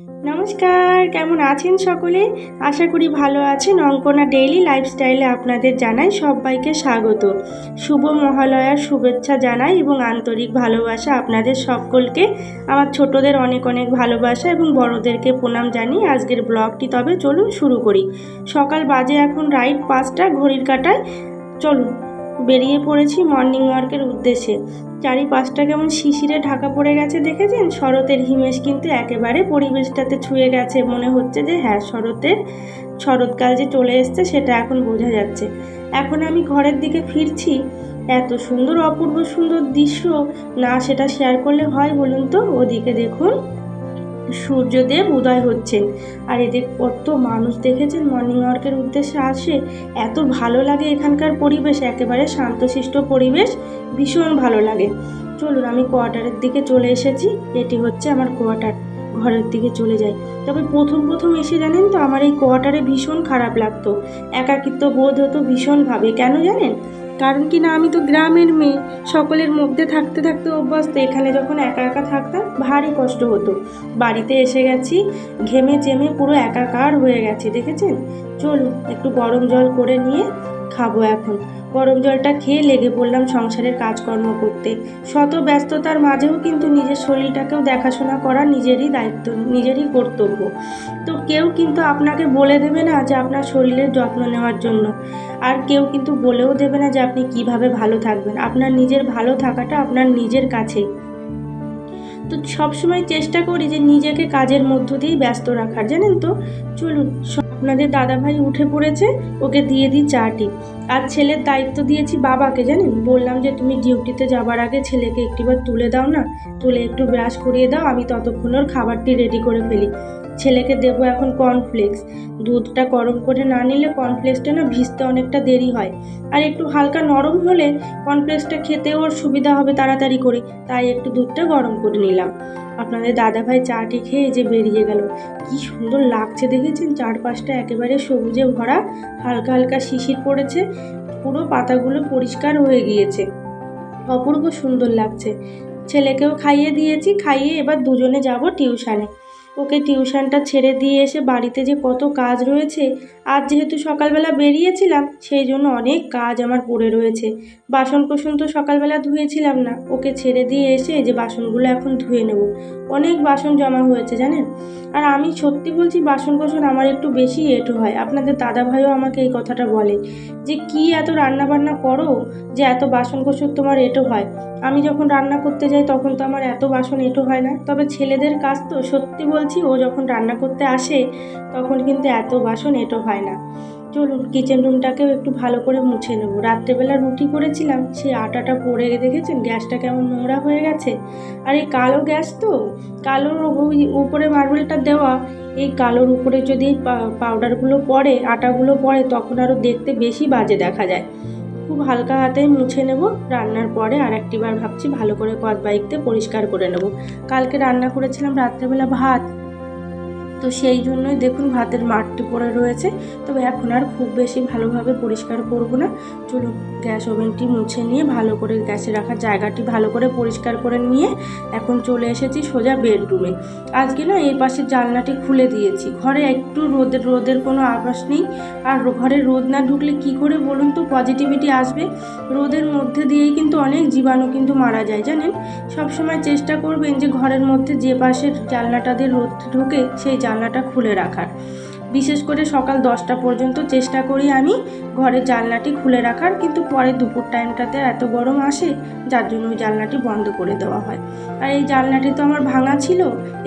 নমস্কার, কেমন আছেন সকলে? আশা করি ভালো আছেন। অঙ্কনা ডেইলি লাইফস্টাইলে আপনাদের জানাই সবাইকে স্বাগত। শুভ মহালয়ার শুভেচ্ছা জানাই এবং আন্তরিক ভালোবাসা আপনাদের সকলকে। আমার ছোটদের অনেক অনেক ভালোবাসা এবং বড়দেরকে প্রণাম জানিয়ে আজকের ব্লগটি তবে চলুন শুরু করি। সকাল বাজে এখন রাইট পাঁচটা, ঘড়ির কাটায়। চলুন। বেরিয়ে পড়েছি মর্নিং ওয়ার্কের উদ্দেশ্যে। চারিপাশটা কেমন শিশিরে ঢাকা পড়ে গেছে দেখেছেন? শরতের হিমেশ কিন্তু একেবারে পরিবেশটাতে ছুঁয়ে গেছে। মনে হচ্ছে যে হ্যাঁ শরতের, শরৎকাল যে চলে এসছে সেটা এখন বোঝা যাচ্ছে। এখন আমি ঘরের দিকে ফিরছি। এত সুন্দর অপূর্ব সুন্দর দৃশ্য, না সেটা শেয়ার করলে হয় বলুন তো? ওদিকে দেখুন। সূর্যদেব উদয় হচ্ছেন। আর এদের কত মানুষ দেখেছেন? মর্নিং ওয়ার্কের উদ্দেশ্যে আসে। এত ভালো লাগে এখানকার পরিবেশ, একেবারে শান্তশিষ্ট পরিবেশ, ভীষণ ভালো লাগে। চলুন, আমি কোয়ার্টারের দিকে চলে এসেছি। এটি হচ্ছে আমার কোয়ার্টার। ঘরের দিকে চলে যাই। তবে প্রথম প্রথম এসে জানেন তো, আমার এই কোয়ার্টারে ভীষণ খারাপ লাগতো। একাকিত্ব বোধ হতো ভীষণভাবে। কেন জানেন? কারণ কি না, আমি তো গ্রামের মেয়ে। সকলের মধ্যে থাকতে থাকতে অভ্যস্ত। এখানে যখন একা একা থাকতাম, ভারী কষ্ট হতো। বাড়িতে এসে গেছি, ঘেমে চেমে পুরো একাকার হয়ে গেছি, দেখেছেন? চলুন, একটু গরম জল করে নিয়ে খাব এখন। গরম জলটা খেয়ে লেগে পড়লাম সংসারের কাজকর্ম করতে। শত ব্যস্ততার মাঝেও কিন্তু নিজের শরীরটাকেও দেখাশোনা করা নিজেরই দায়িত্ব, নিজেরই কর্তব্য। তো কেউ কিন্তু আপনাকে বলে দেবে না যে আপনার শরীরের যত্ন নেওয়ার জন্য। আর কেউ কিন্তু বলেও দেবে না যে আপনি কীভাবে ভালো থাকবেন। আপনার নিজের ভালো থাকাটা আপনার নিজের কাছেই তো সবসময় চেষ্টা করি যে নিজেকে কাজের মধ্য দিয়েই ব্যস্ত রাখার। জানেন তো? চলুন আপনাদের দাদাভাই উঠে পড়েছে ওকে দিয়ে দিই চাটি আর ছেলের দায়িত্ব দিয়েছি বাবাকে, জানেন? বললাম যে তুমি ডিউটিতে যাবার আগে ছেলেকে একটিবার তুলে দাও না? তুলে একটু ব্রাশ করিয়ে দাও, আমি ততক্ষণ ওর খাবারটি রেডি করে ফেলি। ছেলেকে দেবো এখন কর্নফ্লেক্স দুধটা গরম করে না নিলে কর্নফ্লেক্সটা না ভিজতে অনেকটা দেরি হয়। আর একটু হালকা নরম হলে কর্নফ্লেক্সটা খেতে ওর সুবিধা হবে তাড়াতাড়ি করে। তাই একটু দুধটা গরম করে নিলাম। আপনাদের দাদাভাই চাটি খেয়ে যে বেরিয়ে গেল। কি সুন্দর লাগছে, দেখেছেন? চারপাশটা একেবারে সবুজে ভরা, হালকা হালকা শিশির পড়েছে। পুরো পাতাগুলো পরিষ্কার হয়ে গিয়েছে। অপূর্ব সুন্দর লাগছে। ছেলেকেও খাইয়ে দিয়েছি, খাইয়ে এবার দুজনে যাব টিউশানে। ওকে টিউশনটা ছেড়ে দিয়ে এসে বাড়িতে যে কত কাজ রয়েছে, আজ যেহেতু সকালবেলা বেরিয়েছিলাম, সেই জন্য অনেক কাজ আমার পড়ে রয়েছে। বাসন কোসন তো সকালবেলা ধুয়েছিলাম না, ওকে ছেড়ে দিয়ে এসে যে বাসনগুলো এখন ধুয়ে নেব। অনেক বাসন জমা হয়েছে, জানেন? আর আমি সত্যি বলছি বাসন কোসন আমার একটু বেশি এঁটো হয়। আপনাদের দাদা ভাইও আমাকে এই কথাটা বলে যে, কি এত রান্না বান্না করো যে এত বাসন কোসন তোমার এঁটো হয়? আমি যখন রান্না করতে যাই, তখন তো আমার এত বাসন এঁটো হয় না। তবে ছেলেদের কাজ তো সত্যি বলছি, ও যখন রান্না করতে আসে, তখন কিন্তু এত বাসন এঁটো হয় না। চলুন কিচেন রুমটাকেও একটু ভালো করে মুছে নেব। রাত্রেবেলা রুটি করেছিলাম সেই আটাটা পড়ে দেখেছেন? গ্যাসটা কেমন নোংরা হয়ে গেছে? আর এই কালো গ্যাস তো। কালোর উপরে মার্বেলটা দেওয়া, এই কালোর উপরে যদি পাউডারগুলো পড়ে, আটাগুলো পড়ে, তখন আরও দেখতে বেশি বাজে দেখা যায়। খুব হালকা হাতে মুছে নেব। রান্নার পরে আর একটিবার ভাবছি ভালো করে কদ বাইকতে পরিষ্কার করে নেব। কালকে রান্না করেছিলাম রাত্রেবেলা ভাত। তো সেই জন্যই দেখুন ভাতের মাঠটি পড়ে রয়েছে। তবে এখন আর খুব বেশি ভালোভাবে পরিষ্কার করব না। চলুন, গ্যাস ওভেনটি মুছে নিয়ে ভালো করে গ্যাসে রাখার জায়গাটি ভালো করে পরিষ্কার করে নিয়ে এখন চলে এসেছি সোজা বেডরুমে। আজকে না এই পাশের জানলাটি খুলে দিয়েছি। ঘরে একটু রোদের রোদের কোনো আভাস নেই। আর ঘরে রোদ না ঢুকলে কি করে বলুন তো পজিটিভিটি আসবে? রোদের মধ্যে দিয়েই কিন্তু অনেক জীবাণু কিন্তু মারা যায়, জানেন? সবসময় চেষ্টা করবেন যে ঘরের মধ্যে যে পাশের জানলাটা দিয়ে রোদ ঢোকে সেই জানলাটা খুলে রাখার। বিশেষ করে সকাল দশটা পর্যন্ত চেষ্টা করি আমি ঘরের জানলাটি খুলে রাখার, কিন্তু পরে দুপুর টাইমটাতে এত গরম আসে, যার জন্য ওই জানলাটি বন্ধ করে দেওয়া হয়। আর এই জানলাটি তো আমার ভাঙা ছিল,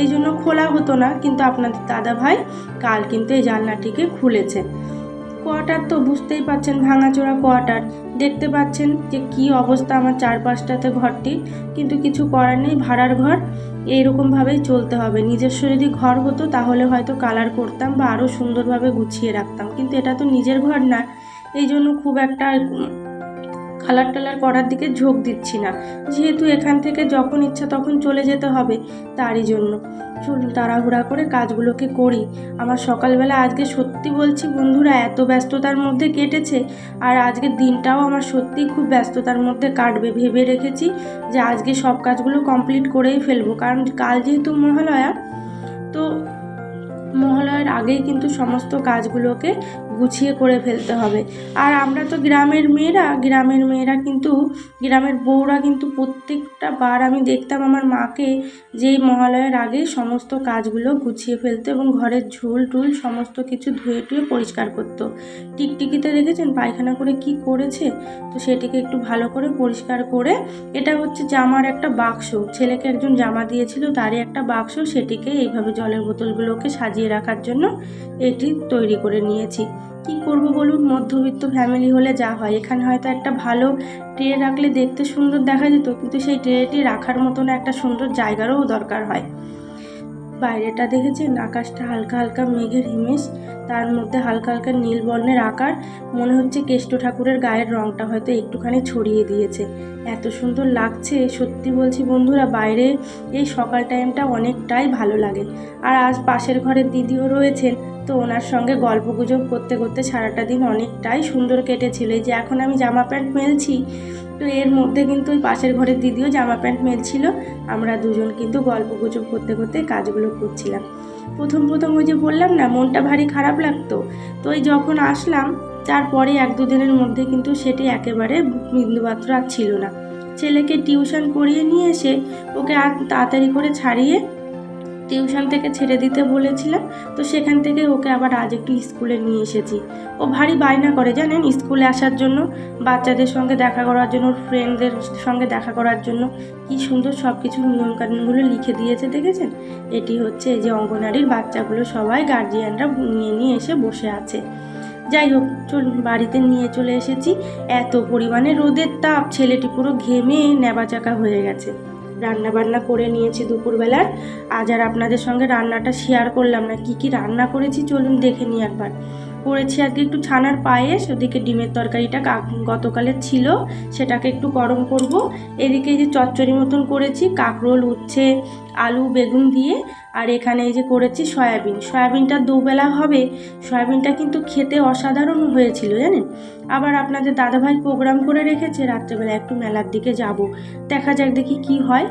এই জন্য খোলা হতো না, কিন্তু আপনাদের দাদা ভাই কাল কিন্তু এই জানলাটিকে খুলেছে। কোয়ার্টার তো বুঝতেই পাচ্ছেন ভাঙাচোরা কোয়ার্টার। দেখতে পাচ্ছেন যে কি অবস্থা আমার চারপাশটাতে ঘরটি কিন্তু কিছু করার নেই, ভাড়ার ঘর। এইরকমভাবেই চলতে হবে। নিজস্ব যদি ঘর হতো তাহলে হয়তো কালার করতাম বা আরও সুন্দরভাবে গুছিয়ে রাখতাম। কিন্তু এটা তো নিজের ঘর না। এই জন্য খুব একটা কালার টালার করার দিকে ঝোঁক দিচ্ছি না। যেহেতু এখান থেকে যখন ইচ্ছা তখন চলে যেতে হবে, তারই জন্য। চলুন তাড়াহুড়া করে কাজগুলোকে করি। আমার সকালবেলা আজকে সত্যি বলছি বন্ধুরা, এত ব্যস্ততার মধ্যে কেটেছে আর আজকের দিনটাও আমার সত্যিই খুব ব্যস্ততার মধ্যে কাটবে। ভেবে রেখেছি যে আজকে সব কাজগুলো কমপ্লিট করেই ফেলব। কারণ কাল যেহেতু মহালয়া, তো মহালয়ের আগেই কিন্তু সমস্ত কাজগুলোকে গুছিয়ে করে ফেলতে হবে। আর আমরা তো গ্রামের মেয়েরা গ্রামের মেয়েরা কিন্তু, গ্রামের বউরা কিন্তু প্রত্যেকটা বার আমি দেখতাম আমার মাকে যে মহালয়ার আগে সমস্ত কাজগুলো গুছিয়ে ফেলতো এবং ঘরের ঝুল টুল সমস্ত কিছু ধুয়ে টুয়ে পরিষ্কার করতো। টিকটিকিতে দেখেছেন পায়খানা করে কি করেছে? তো সেটিকে একটু ভালো করে পরিষ্কার করে, এটা হচ্ছে জামার একটা বাক্স, ছেলেকে একজন জামা দিয়েছিল, তারই একটা বাক্স, সেটিকে এইভাবে জলের বোতলগুলোকে সাজিয়ে রাখার জন্য এটি তৈরি করে নিয়েছি। কি করব বলুন? মধ্যবিত্ত ফ্যামিলি হলে যা হয়। এখানে হয়তো একটা ভালো ট্রে রাখলে দেখতে সুন্দর দেখা যেত, কিন্তু সেই ট্রেটি রাখার মতন একটা সুন্দর জায়গারও দরকার হয়। বাইরেটা দেখেছেন? আকাশটা হালকা হালকা মেঘের হিমেশ তার মধ্যে হালকা হালকা নীল বর্ণের আকার। মনে হচ্ছে কেষ্ট ঠাকুরের গায়ের রংটা হয়তো একটুখানি ছড়িয়ে দিয়েছে। এত সুন্দর লাগছে, সত্যি বলছি বন্ধুরা, বাইরে এই সকাল টাইমটা অনেকটাই ভালো লাগে। আর আজ পাশের ঘরের দিদিও রয়েছেন, তো ওনার সঙ্গে গল্প গুজব করতে করতে সারাটা দিন অনেকটাই সুন্দর কেটেছিল। যে এখন আমি জামা প্যান্ট মেলছি তো এর মধ্যে কিন্তু ওই পাশের ঘরের দিদিও জামা প্যান্ট মেলছিল। আমরা দুজন কিন্তু গল্প গুজব করতে করতে কাজগুলো করছিলাম। প্রথম প্রথম ওই যে বললাম না, মনটা ভারী খারাপ লাগতো। তো ওই যখন আসলাম, তারপরে এক দুদিনের মধ্যে কিন্তু সেটি একেবারে বিন্দুমাত্র আর ছিল না। ছেলেকে টিউশন করিয়ে নিয়ে এসে ওকে আর তাড়াতাড়ি করে ছাড়িয়ে টিউশন থেকে ছেড়ে দিতে বলেছিলাম, তো সেখান থেকে ওকে আবার আজ একটু স্কুলে নিয়ে এসেছি। ও ভারী বায়না করে, জানেন? স্কুলে আসার জন্য, বাচ্চাদের সঙ্গে দেখা করার জন্য ওর ফ্রেন্ডদের সঙ্গে দেখা করার জন্য কি সুন্দর সব কিছু নিয়মকানুনগুলো লিখে দিয়েছে, দেখেছেন? এটি হচ্ছে এই যে অঙ্গনারীর বাচ্চাগুলো সবাই গার্জিয়ানরা নিয়ে নিয়ে এসে বসে আছে। যাই হোক, চলুন বাড়িতে নিয়ে চলে এসেছি। এত পরিমাণে রোদের তাপ, ছেলেটি পুরো ঘেমে নেবাচাকা হয়ে গেছে। রান্না বান্না করে নিয়েছি দুপুরবেলার আজ আর আপনাদের সঙ্গে রান্নাটা শেয়ার করলাম না। কি কি রান্না করেছি চলুন দেখে নিই একবার। করেছি আজকে একটু ছানার পায়েস, ওদিকে ডিমের তরকারিটা গতকালের ছিল, সেটাকে একটু গরম করব। এদিকে যে চচ্চড়ি মতন করেছি, কাঁকরোল, উচ্ছে, আলু, বেগুন দিয়ে। আর এখানে এই যে করেছি সয়াবিন। সয়াবিনটা দুবেলা হবে। সয়াবিনটা কিন্তু খেতে অসাধারণ হয়েছিল, জানেন? আবার আপনাদের দাদাভাই প্রোগ্রাম করে রেখেছে, রাত্রেবেলা একটু মেলার দিকে যাব। দেখা যাক দেখি কি হয়।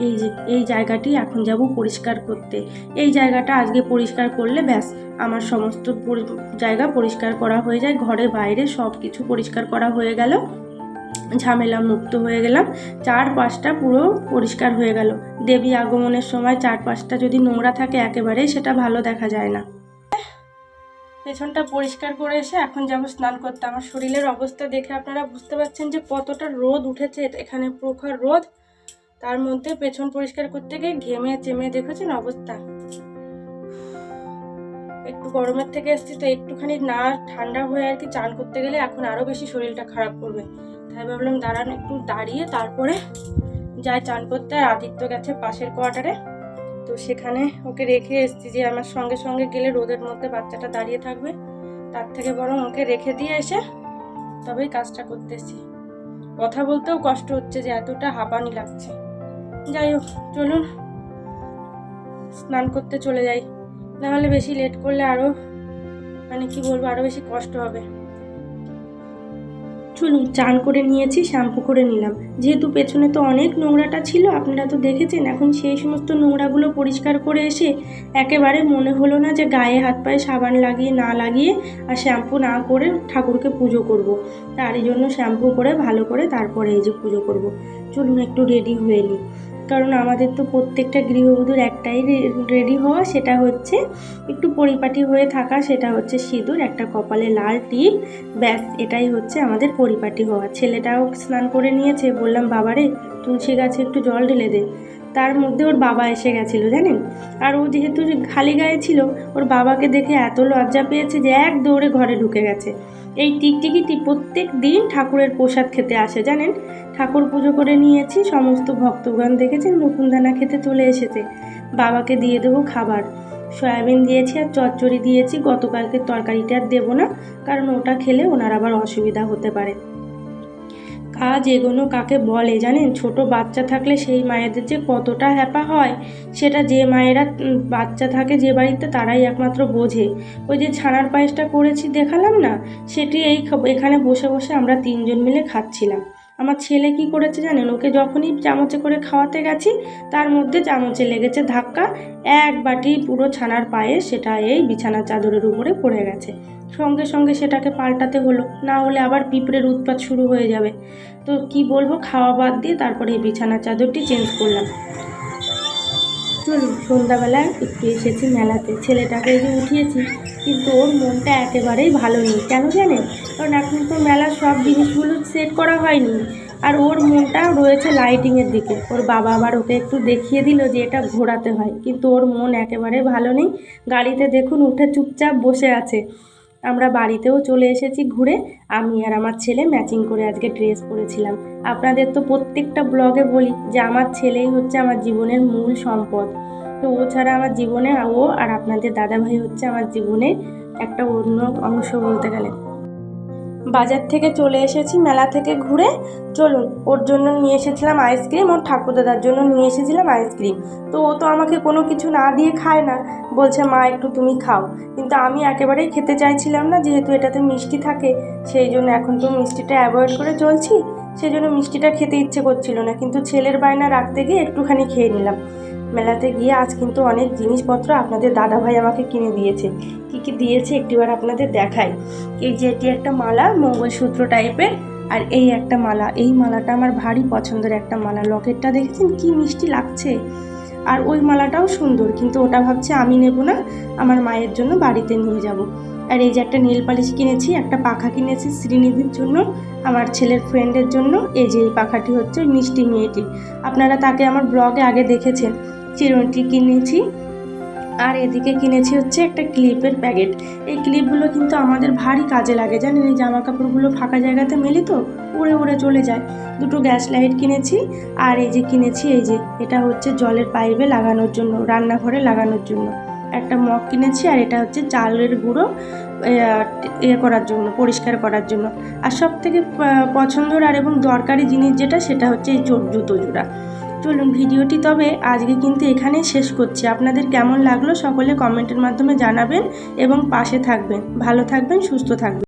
এই যে, এই জায়গাটি এখন যাব পরিষ্কার করতে। এই জায়গাটা আজকে পরিষ্কার করলে ব্যাস, আমার সমস্ত জায়গা পরিষ্কার করা হয়ে যায়। ঘরে বাইরে সব কিছু পরিষ্কার করা হয়ে গেল। ঝামেলা মুক্ত হয়ে গেলাম। চারপাশটা পুরো পরিষ্কার হয়ে গেল। দেবী আগমনের সময় চারপাশটা যদি নোংরা থাকে একেবারেই সেটা ভালো দেখা যায় না। পেছনটা পরিষ্কার করে এসে এখন যাব স্নান করতে। আমার শরীরের অবস্থা দেখে আপনারা বুঝতে পারছেন যে কতটা রোদ উঠেছে। এখানে প্রখর রোদ। তার মধ্যে পেছন পরিষ্কার করতে গিয়ে ঘেমে চেমে দেখেছেন অবস্থা। একটু গরমের থেকে এসছি, তো একটুখানি না ঠান্ডা হয়ে আর কি চান করতে গেলে এখন আরও বেশি শরীরটা খারাপ করবে। তাই ভাবলাম দাঁড়ান একটু দাঁড়িয়ে তারপরে যাই চান করতে। আর আদিত্য গেছে পাশের কোয়ার্টারে, তো সেখানে ওকে রেখে এসেছি যে আমার সঙ্গে সঙ্গে গেলে রোদের মধ্যে বাচ্চাটা দাঁড়িয়ে থাকবে। তার থেকে বরং ওকে রেখে দিয়ে এসে তবেই কাজটা করতেছি কথা বলতেও কষ্ট হচ্ছে যে এতটা হাঁপানি লাগছে। যাই হোক, চলুন, স্নান করতে চলে যাই। নাহলে বেশি লেট করলে আরও মানে কি বলব আরও বেশি কষ্ট হবে চলুন, চান করে নিয়েছি, শ্যাম্পু করে নিলাম যেহেতু পেছনে তো অনেক নোংরাটা ছিল, আপনারা তো দেখেছেন, এখন সেই সমস্ত নোংরাগুলো পরিষ্কার করে এসে একেবারে মনে হলো না যে গায়ে হাত পায়ে সাবান লাগিয়ে, না লাগিয়ে আর শ্যাম্পু না করে ঠাকুরকে পুজো করব। তারই জন্য শ্যাম্পু করে, ভালো করে তারপরে এই যে পুজো করব। চলুন, একটু রেডি হয়ে নিই কারণ আমাদের তো প্রত্যেকটা গৃহবধূর একটাই রেডি হওয়া, সেটা হচ্ছে একটু পরিপাটি হয়ে থাকা, সেটা হচ্ছে সিঁদুর, একটা কপালে লাল টিপ ব্যাস, এটাই হচ্ছে আমাদের পরিপাটি হওয়া। ছেলেটাও স্নান করে নিয়েছে, বললাম, বাবারে, তুলসী গাছে একটু জল ঢেলে দে। তার মধ্যে ওর বাবা এসে গেছিল, জানেন? আর ও যেহেতু খালি গায়ে ছিল, ওর বাবাকে দেখে এত লজ্জা পেয়েছে যে এক দৌড়ে ঘরে ঢুকে গেছে। এই টিকটিকিটি প্রত্যেক দিন ঠাকুরের প্রসাদ খেতে আসে, জানেন? ঠাকুর পুজো করে নিয়েছি, সমস্ত ভক্তগণ দেখেছেন মুকুন্দানা খেতে চলে এসেছে। বাবাকে দিয়ে দেবো খাবার। সয়াবিন দিয়েছি আর চচ্চড়ি দিয়েছি, গতকালকে তরকারিটা আর দেবো না, কারণ ওটা খেলে ওনার আবার অসুবিধা হতে পারে। কাজ এগোনো কাকে বলে, জানেন? ছোট বাচ্চা থাকলে সেই মায়েদের যে কতটা হ্যাপা হয়, সেটা যে মায়েরা বাচ্চা থাকে যে বাড়িতে তারাই একমাত্র বোঝে। ওই যে ছানার পায়েসটা করেছি, দেখালাম না? সেটি এই এখানে বসে বসে আমরা তিনজন মিলে খাচ্ছিলাম। আমার ছেলে কি করেছে জানেন? ওকে যখনই চামচে করে খাওয়াতে গেছি, তার মধ্যে চামচে লেগেছে ধাক্কা, এক বাটি পুরো ছানার পায়ে সেটা এই বিছানার চাদরের উপরে পড়ে গেছে। সঙ্গে সঙ্গে সেটাকে পাল্টাতে হলো, না হলে আবার পিঁপড়ের উৎপাত শুরু হয়ে যাবে। তো কি বলব, খাওয়া বাদ দিয়ে তারপরে এই বিছানার চাদরটি চেঞ্জ করলাম। চলুন সন্ধ্যাবেলায় একটু এসেছি মেলাতে। ছেলেটাকে যে উঠিয়েছি, কিন্তু ওর মনটা একেবারেই ভালো নেই। কেন জানেন? কারণ এখন তো মেলার সব জিনিসগুলো সেট করা হয়নি। আর ওর মনটা রয়েছে লাইটিংয়ের দিকে। ওর বাবা আবার ওকে একটু দেখিয়ে দিল যে এটা ঘোরাতে হয়। কিন্তু ওর মন একেবারে ভালো নেই। গাড়িতে দেখুন উঠে চুপচাপ বসে আছে। আমরা বাড়িতেও চলে এসেছি ঘুরে। আমি আর আমার ছেলে ম্যাচিং করে আজকে ড্রেস পরেছিলাম। আপনাদের তো প্রত্যেকটা ব্লগে বলি যে আমার ছেলেই হচ্ছে আমার জীবনের মূল সম্পদ। তো ও ছাড়া আমার জীবনে ও আর আপনাদের দাদাভাই হচ্ছে আমার জীবনের একটা অন্য অংশ বলতে গেলে। বাজার থেকে চলে এসেছি, মেলা থেকে ঘুরে। চলুন, ওর জন্য নিয়ে এসেছিলাম আইসক্রিম ওর ঠাকুরদাদার জন্য নিয়ে এসেছিলাম আইসক্রিম তো ও তো আমাকে কোনো কিছু না দিয়ে খায় না। বলছে, মা, একটু তুমি খাও। কিন্তু আমি একেবারেই খেতে চাইছিলাম না, যেহেতু এটাতে মিষ্টি থাকে, সেই জন্য এখন তো মিষ্টিটা অ্যাভয়েড করে চলছি। সেই জন্য মিষ্টিটা খেতে ইচ্ছে করছিল না, কিন্তু ছেলের বায়না রাখতে গিয়ে একটুখানি খেয়ে নিলাম। মেলাতে গিয়ে আজ কিন্তু অনেক জিনিসপত্র আপনাদের দাদাভাই আমাকে কিনে দিয়েছে। কী কী দিয়েছে একটিবার আপনাদের দেখাই। এই যে এটি একটা মালা, মঙ্গলসূত্র টাইপের, আর এই একটা মালা। এই মালাটা আমার ভারী পছন্দের একটা মালা। লকেটটা দেখেছেন? কি মিষ্টি লাগছে। আর ওই মালাটাও সুন্দর, কিন্তু ওটা ভাবছে আমি নেব না, আমার মায়ের জন্য বাড়িতে নিয়ে যাব। আর এই যে একটা নীল পালিশ কিনেছি, একটা পাখা কিনেছি শ্রীনিধির জন্য, আমার ছেলের ফ্রেন্ডের জন্য। এই যে এই পাখাটি হচ্ছে মিষ্টি মেয়েটি আপনারা তাকে আমার ব্লগে আগে দেখেছেন। চিরুনিটি কিনেছি, আর এদিকে কিনেছি হচ্ছে একটা ক্লিপের প্যাকেট। এই ক্লিপগুলো কিন্তু আমাদের ভারী কাজে লাগে, জানেন? এই জামা কাপড়গুলো ফাঁকা জায়গাতে মেলি তো, উড়ে উড়ে চলে যায়। দুটো গ্যাস লাইট কিনেছি, আর এই যে কিনেছি, এই যে এটা হচ্ছে জলের পাইপে লাগানোর জন্য, রান্নাঘরে লাগানোর জন্য। একটা মগ কিনেছি, আর এটা হচ্ছে চালের গুঁড়ো ইয়ে করার জন্য, পরিষ্কার করার জন্য। আর সব থেকে পছন্দর আর এবং দরকারি জিনিস যেটা, সেটা হচ্ছে এই জুতো জোড়া। চলুন ভিডিওটি তবে আজকে কিন্তু এখানেই শেষ করছি। আপনাদের কেমন লাগল সকলে কমেন্টের মাধ্যমে জানাবেন এবং পাশে থাকবেন। ভালো থাকবেন, সুস্থ থাকবেন।